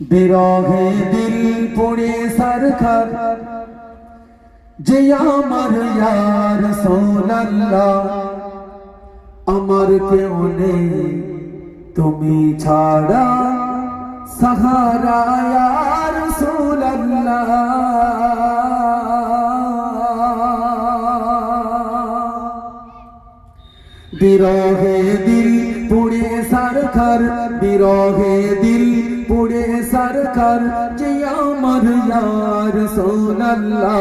বিরহে দিল পড়ে সরখর। যে আমার ইয়ার সোনাল্লাহ, আমার কেউ নেই, তুমি ছাড়া। সাহারা ইয়ার সোনাল্লাহ। বিরহে দিল পুড়ে সরকার বিরহে দিল সরকার যে আমার ইয়ার, সোনাল্লাহ,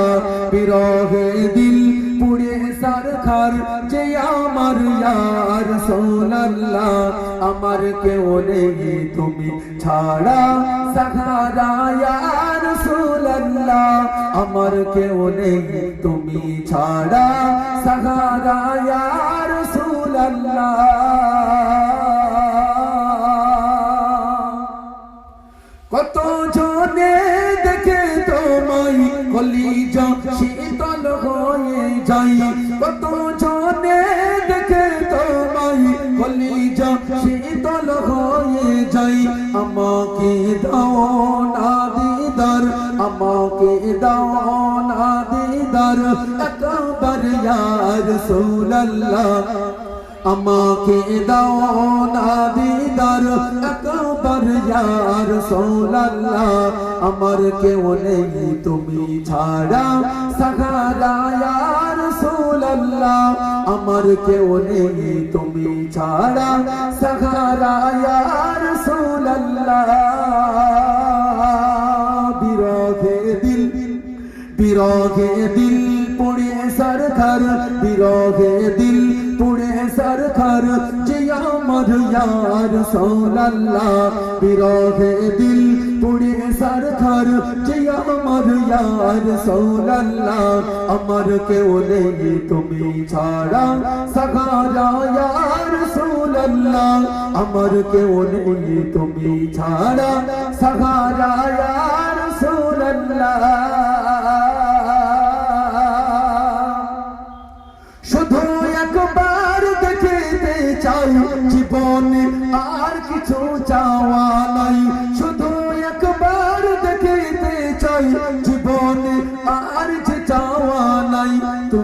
বিরহে দিল পুড়ে সরকার যে আমার ইয়ার, সোনাল্লাহ, আমার কেউ নেই তুমি ছাড়া। সাহারা ইয়ার, সোনাল্লাহ, আমার কেউ নেই তুমি ছাড়া। সাহারা ইয়ার, সোনাল্লাহ। জনে দেখে তোমায় কলিজা শীতল হয়ে যাই। আমাকে দাও না দিদার, আমাকে দাও না দিদার। একবার ইয়ার রাসূলুল্লাহ, আমাকে দাও না দিদার। একবার ইয়ার সোলাল্লাহ আমার কেউ নেই তুমি ছাড়া। সাহারা ইয়ার সোলাল্লাহ আমার কেউ নেই তুমি ছাড়া। সাহারা ইয়ার বিরোধে দিল বিরোধে দিল, পুড়ে সরকার বিরোধে দিল, পুড়ে সরকার যে আমার ইয়ার সোনাল্লাহ বিরোধে দিল পুড়ে সরকার যে আমার ইয়ার সোনাল্লাহ আমার কেউ নেই তুমি ছাড়া সগারা ইয়ার সোনাল্লাহ আমার কেউ নেই তুমি ছাড়া সগারা ইয়ার সোনাল্লাহ শুধু একবার দেখিতে চাই জীবনে আর কিছু চাওয়া নাই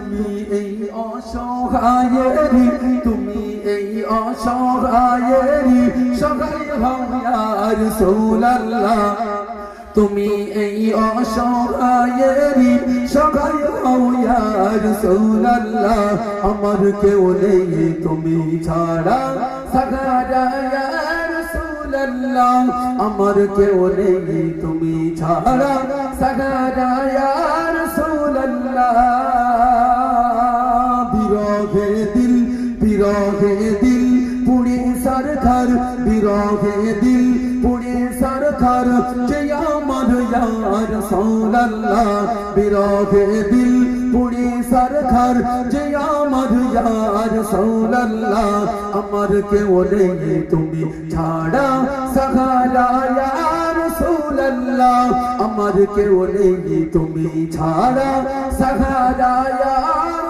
তুমি এই অসহায়েরি তুমি এই অসহায়েরি সহায় আর সোলাল্লাহ তুমি এই অসহায়েরি সবাই হও ইয়া রাসূলুল্লাহ আমার কেউ নেই তুমি ছাড়া সাগারা ইয়া রাসূলুল্লাহ আমার কেউ নেই তুমি ছাড়া সাগারা সরকার বিরহে দিল পুড়ে সরকার যে আমার ইয়ার সোনাল্লাহ বিরহে দিল পুড়ে সরকার যে আমার ইয়ার সোনাল্লাহ আমার কেউ নেই তুমি ছাড়া, সাহারা ইয়ার আমার কেউ নেই তুমি ছাড়া, সাহারা ইয়ার